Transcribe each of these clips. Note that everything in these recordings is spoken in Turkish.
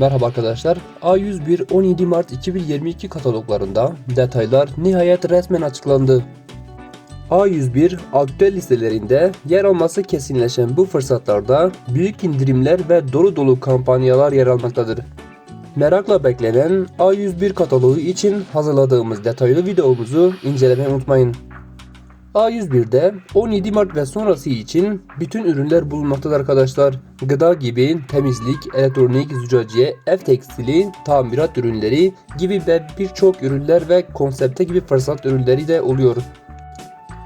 Merhaba arkadaşlar. A101 17 Mart 2022 kataloglarında detaylar nihayet resmen açıklandı. A101 aktüel listelerinde yer alması kesinleşen bu fırsatlarda büyük indirimler ve dolu dolu kampanyalar yer almaktadır. Merakla beklenen A101 kataloğu için hazırladığımız detaylı videomuzu incelemeyi unutmayın. A101'de 17 Mart ve sonrası için bütün ürünler bulunmaktadır arkadaşlar. Gıda gibi, temizlik, elektronik, züccaciye, ev tekstili, tamirat ürünleri gibi ve birçok ürünler ve konsepte gibi fırsat ürünleri de oluyor.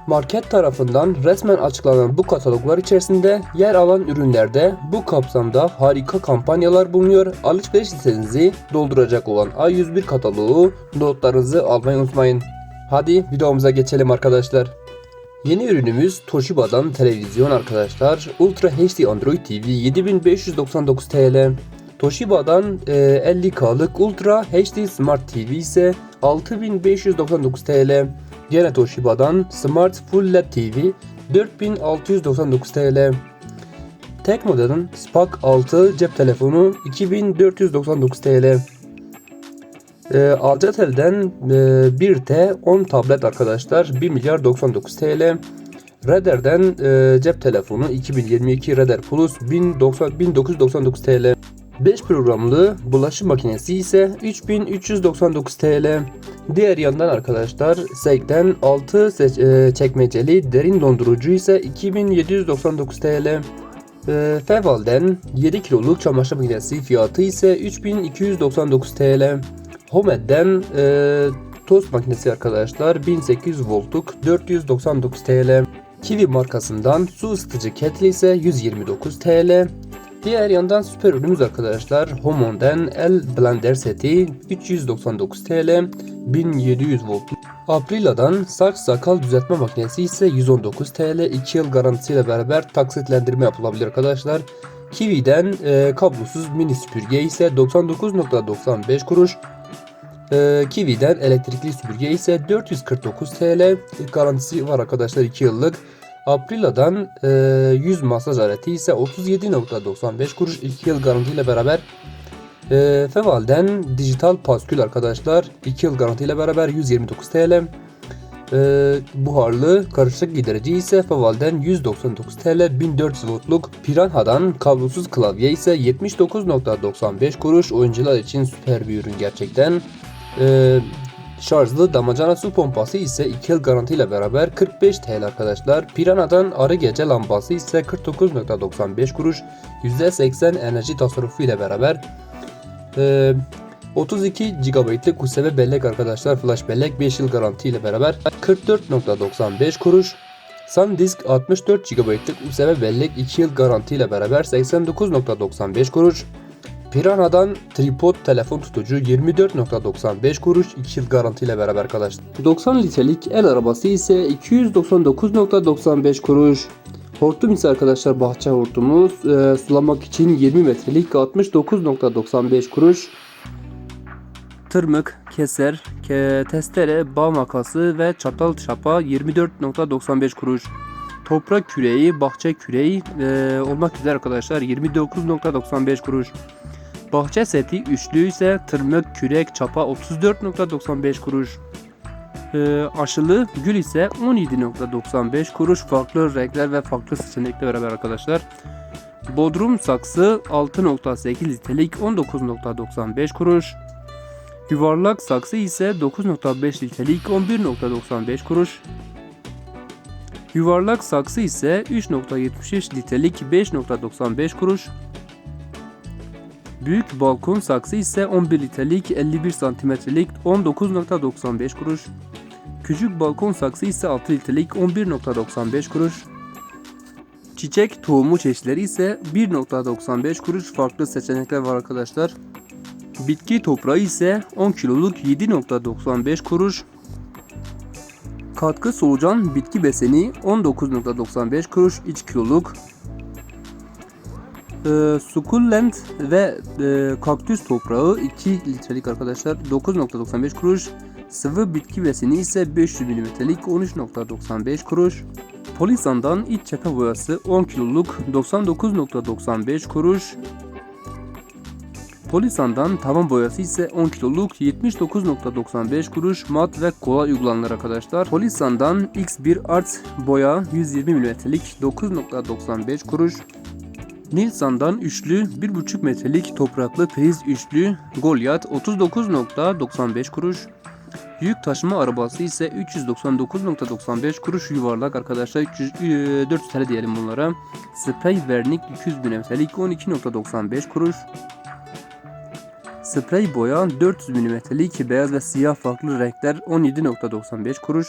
Market tarafından resmen açıklanan bu kataloglar içerisinde yer alan ürünlerde bu kapsamda harika kampanyalar bulunuyor. Alışveriş listenizi dolduracak olan A101 kataloğu notlarınızı almayı unutmayın. Hadi videomuza geçelim arkadaşlar. Yeni ürünümüz Toshiba'dan televizyon arkadaşlar. Ultra HD Android TV 7599 TL. Toshiba'dan e, 50K'lık Ultra HD Smart TV ise 6599 TL. Yine Toshiba'dan Smart Full LED TV 4699 TL. Tekmoda'nın Spark 6 cep telefonu 2499 TL. E, Alcatel'den e, 1T 10 tablet arkadaşlar 1 milyar 99 TL. Reder'den e, cep telefonu 2022 Reder Plus 1090, 1999 TL. 5 programlı bulaşık makinesi ise 3399 TL. Diğer yandan arkadaşlar Seik'ten 6 seç- e, çekmeceli derin dondurucu ise 2799 TL. E, Feval'den 7 kiloluk çamaşır makinesi fiyatı ise 3299 TL. Homed'den e, tost makinesi arkadaşlar 1800 voltluk 499 TL. Kiwi markasından su ısıtıcı kettle ise 129 TL. Diğer yandan süper ürünümüz arkadaşlar Homon'den el blender seti 399 TL 1700 voltluk. Aprila'dan saç sakal düzeltme makinesi ise 119 TL 2 yıl garantisiyle beraber taksitlendirme yapılabilir arkadaşlar. Kiwi'den e, kablosuz mini süpürge ise 99.95 kuruş. Ee, Kiwi'den elektrikli süpürge ise 449 TL garantisi var arkadaşlar 2 yıllık. Aprila'dan e, 100 masaj aleti ise 37.95 kuruş 2 yıl garantiyle beraber. E, Feval'den dijital paskül arkadaşlar 2 yıl garantiyle beraber 129 TL. E, buharlı karışık giderici ise Feval'den 199 TL 1400 voltluk. Piranha'dan kablosuz klavye ise 79.95 kuruş oyuncular için süper bir ürün gerçekten. Ee, şarjlı damacana su pompası ise 2 yıl garantiyle beraber 45 TL arkadaşlar. Piranha'dan arı gece lambası ise 49.95 kuruş. %80 enerji tasarrufu ile beraber. Ee, 32 GB'lık USB bellek arkadaşlar. Flash bellek 5 yıl garanti ile beraber 44.95 kuruş. SanDisk 64 GB'lık USB bellek 2 yıl garanti ile beraber 89.95 kuruş. Piranha'dan tripod telefon tutucu 24.95 kuruş 2 yıl garantiyle beraber arkadaşlar. 90 litrelik el arabası ise 299.95 kuruş. Hortum ise arkadaşlar bahçe hortumumuz e, sulamak için 20 metrelik 69.95 kuruş. Tırmık, keser, ke, testere, bağ makası ve çatal çapa 24.95 kuruş. Toprak küreği, bahçe küreği e, olmak üzere arkadaşlar 29.95 kuruş. Bahçe seti üçlü ise tırmık, kürek, çapa 34.95 kuruş. Ee, aşılı gül ise 17.95 kuruş farklı renkler ve farklı seçenekle beraber arkadaşlar. Bodrum saksı 6.8 litrelik 19.95 kuruş. Yuvarlak saksı ise 9.5 litrelik 11.95 kuruş. Yuvarlak saksı ise 3.73 litrelik 5.95 kuruş. Büyük balkon saksı ise 11 litrelik 51 santimetrelik 19.95 kuruş. Küçük balkon saksı ise 6 litrelik 11.95 kuruş. Çiçek tohumu çeşitleri ise 1.95 kuruş farklı seçenekler var arkadaşlar. Bitki toprağı ise 10 kiloluk 7.95 kuruş. Katkı solucan bitki beseni 19.95 kuruş 3 kiloluk e, sukulent ve e, kaktüs toprağı 2 litrelik arkadaşlar 9.95 kuruş. Sıvı bitki besini ise 500 mm'lik 13.95 kuruş. Polisan'dan iç cephe boyası 10 kiloluk 99.95 kuruş. Polisan'dan tavan boyası ise 10 kiloluk 79.95 kuruş mat ve kolay uygulanır arkadaşlar. Polisan'dan X1 Art boya 120 mm'lik 9.95 kuruş. Nilsan'dan üçlü 1,5 metrelik topraklı priz üçlü Goliath 39.95 kuruş. Yük taşıma arabası ise 399.95 kuruş yuvarlak arkadaşlar 300, e, 400 TL diyelim bunlara. Sprey vernik 200 mm'lik 12.95 kuruş. Sprey boya 400 mm'lik beyaz ve siyah farklı renkler 17.95 kuruş.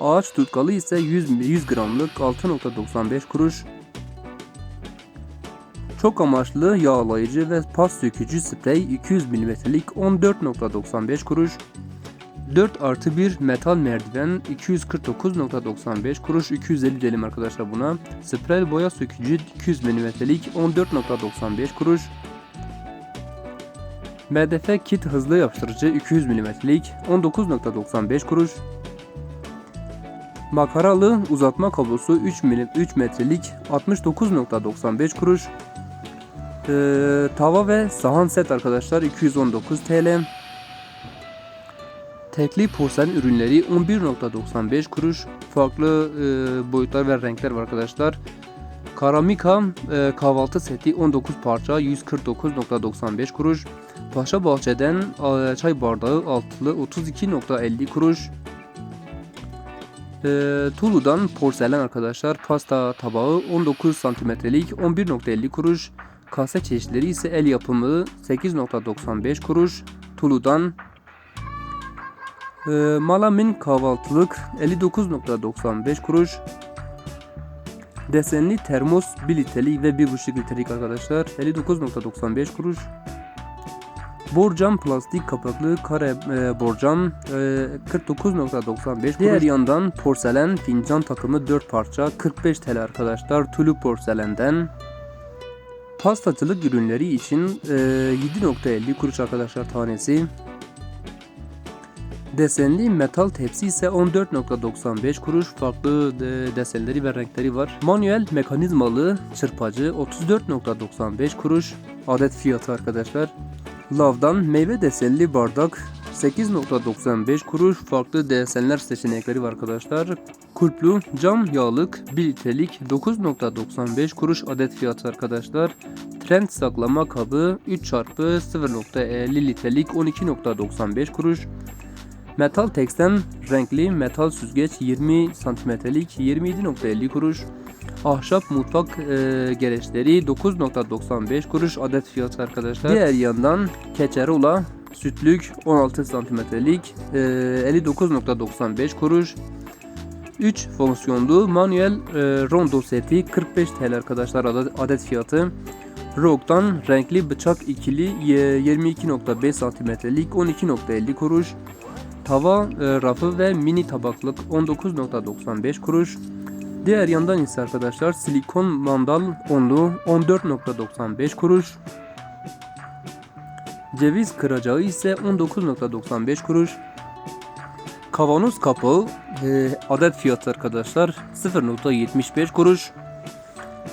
Ağaç tutkalı ise 100, 100 gramlık 6.95 kuruş. Çok amaçlı yağlayıcı ve pas sökücü sprey 200 mm'lik 14.95 kuruş. 4 artı 1 metal merdiven 249.95 kuruş 250 diyelim arkadaşlar buna. Sprey boya sökücü 200 mm'lik 14.95 kuruş. MDF kit hızlı yapıştırıcı 200 mm'lik 19.95 kuruş. Makaralı uzatma kablosu 3, milim, 3 metrelik 69.95 kuruş. Ee, tava ve sahan set arkadaşlar 219 TL. Tekli porselen ürünleri 11.95 kuruş. Farklı e, boyutlar ve renkler var arkadaşlar. Karamika e, kahvaltı seti 19 parça 149.95 kuruş. Paşa Bahçe'den e, çay bardağı altılı 32.50 kuruş. E, Tulu'dan porselen arkadaşlar pasta tabağı 19 santimetrelik 11.50 kuruş. Kase çeşitleri ise el yapımı 8.95 kuruş. Tulu'dan e, Malamin kahvaltılık 59.95 kuruş. Desenli termos 1 litrelik ve 1.5 litrelik arkadaşlar 59.95 kuruş. Borcam plastik kapaklı kare e, borcam e, 49.95 kuruş. Diğer yandan porselen fincan takımı 4 parça 45 TL arkadaşlar. Tulu porselenden. Pastacılık ürünleri için e, 7.50 kuruş arkadaşlar tanesi. Desenli metal tepsi ise 14.95 kuruş. Farklı e, desenleri ve renkleri var. Manuel mekanizmalı çırpacı 34.95 kuruş. Adet fiyatı arkadaşlar. Lav'dan meyve desenli bardak 8.95 kuruş. Farklı desenler seçenekleri var arkadaşlar. Kulplu cam yağlık 1 litrelik 9.95 kuruş adet fiyatı arkadaşlar. Trend saklama kabı 3 çarpı 0.50 litrelik 12.95 kuruş. Metal teksten renkli metal süzgeç 20 santimetrelik 27.50 kuruş. Ahşap mutfak e, gereçleri 9.95 kuruş adet fiyatı arkadaşlar. Diğer yandan keçerola sütlük 16 santimetrelik e, 59.95 kuruş. 3 fonksiyonlu manuel rondo seti 45 TL arkadaşlar adet, fiyatı. Rogue'dan renkli bıçak ikili e, 22.5 santimetrelik 12.50 kuruş. Tava e, rafı ve mini tabaklık 19.95 kuruş. Diğer yandan ise arkadaşlar silikon mandal onlu 14.95 kuruş. Ceviz kıracağı ise 19.95 kuruş. Kavanoz kapağı e, adet fiyatı arkadaşlar 0.75 kuruş.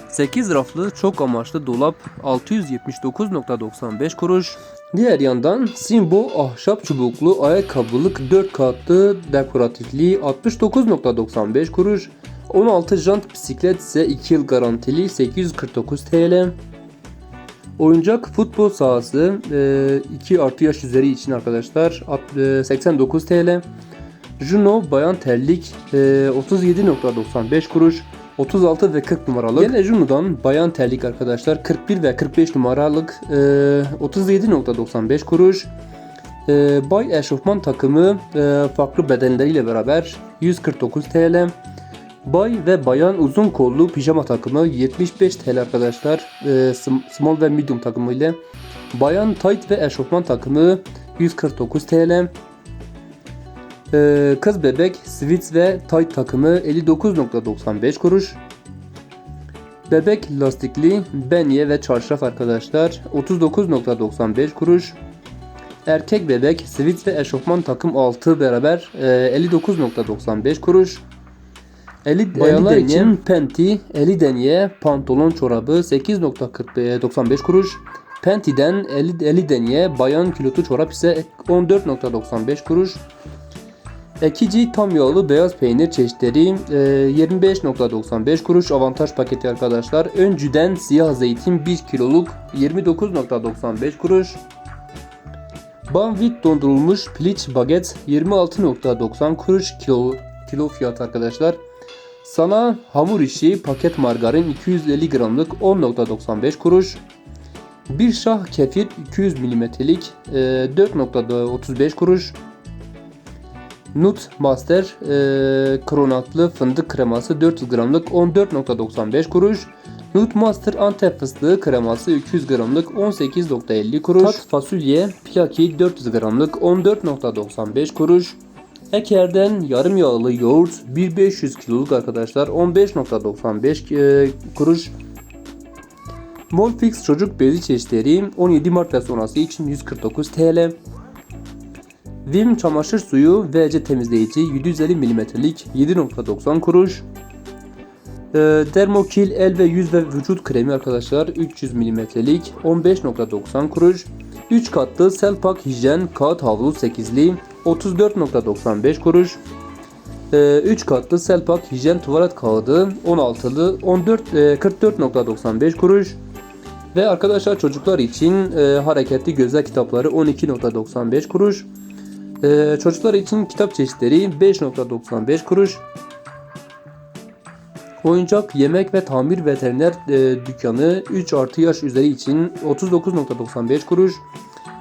8 raflı çok amaçlı dolap 679.95 kuruş. Diğer yandan Simbo ahşap çubuklu ayakkabılık 4 katlı dekoratifliği 69.95 kuruş. 16 jant bisiklet ise 2 yıl garantili 849 TL. Oyuncak futbol sahası 2 artı yaş üzeri için arkadaşlar 89 TL. Juno bayan terlik 37.95 kuruş. 36 ve 40 numaralık. Yine Juno'dan bayan terlik arkadaşlar 41 ve 45 numaralık 37.95 kuruş. Bay eşofman takımı farklı bedenleriyle beraber 149 TL. Bay ve bayan uzun kollu pijama takımı 75 TL arkadaşlar. Small ve medium takımı ile. Bayan tight ve eşofman takımı 149 TL. Ee, kız bebek, switch ve tight takımı 59.95 kuruş. Bebek lastikli benye ve çarşaf arkadaşlar 39.95 kuruş. Erkek bebek, switch ve eşofman takım 6 beraber e, 59.95 kuruş. Eli bayanlar denye. için penti, eli denye, pantolon çorabı 8.95 kuruş. Penti'den 50, 50 deniye bayan kilotu çorap ise 14.95 kuruş. Ekici tam yağlı beyaz peynir çeşitleri e, 25.95 kuruş avantaj paketi arkadaşlar. Öncüden siyah zeytin 1 kiloluk 29.95 kuruş. Banvit dondurulmuş piliç baget 26.90 kuruş kilo, kilo fiyat arkadaşlar. Sana hamur işi paket margarin 250 gramlık 10.95 kuruş. Bir şah kefir 200 milimetrelik e, 4.35 kuruş. Nut Master e, kronatlı fındık kreması 400 gramlık 14.95 kuruş. Nut Master Antep fıstığı kreması 200 gramlık 18.50 kuruş. Tat fasulye piyaki 400 gramlık 14.95 kuruş. Eker'den yarım yağlı yoğurt 1500 kiloluk arkadaşlar 15.95 e, kuruş. Molfix çocuk bezi çeşitleri 17 Mart ve sonrası için 149 TL. Vim çamaşır suyu VC temizleyici 750 mm'lik 7.90 kuruş. Ee, Dermokil el ve yüz ve vücut kremi arkadaşlar 300 mm'lik 15.90 kuruş. 3 katlı Selpak hijyen kağıt havlu 8'li 34.95 kuruş. 3 katlı Selpak hijyen tuvalet kağıdı 16'lı 14 e, 44.95 kuruş. Ve arkadaşlar çocuklar için e, hareketli gözler kitapları 12.95 kuruş. E, çocuklar için kitap çeşitleri 5.95 kuruş. Oyuncak, yemek ve tamir veteriner e, dükkanı 3 artı yaş üzeri için 39.95 kuruş.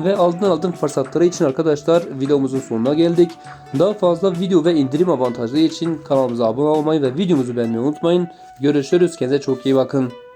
Ve aldın aldın fırsatları için arkadaşlar videomuzun sonuna geldik. Daha fazla video ve indirim avantajları için kanalımıza abone olmayı ve videomuzu beğenmeyi unutmayın. Görüşürüz. Kendinize çok iyi bakın.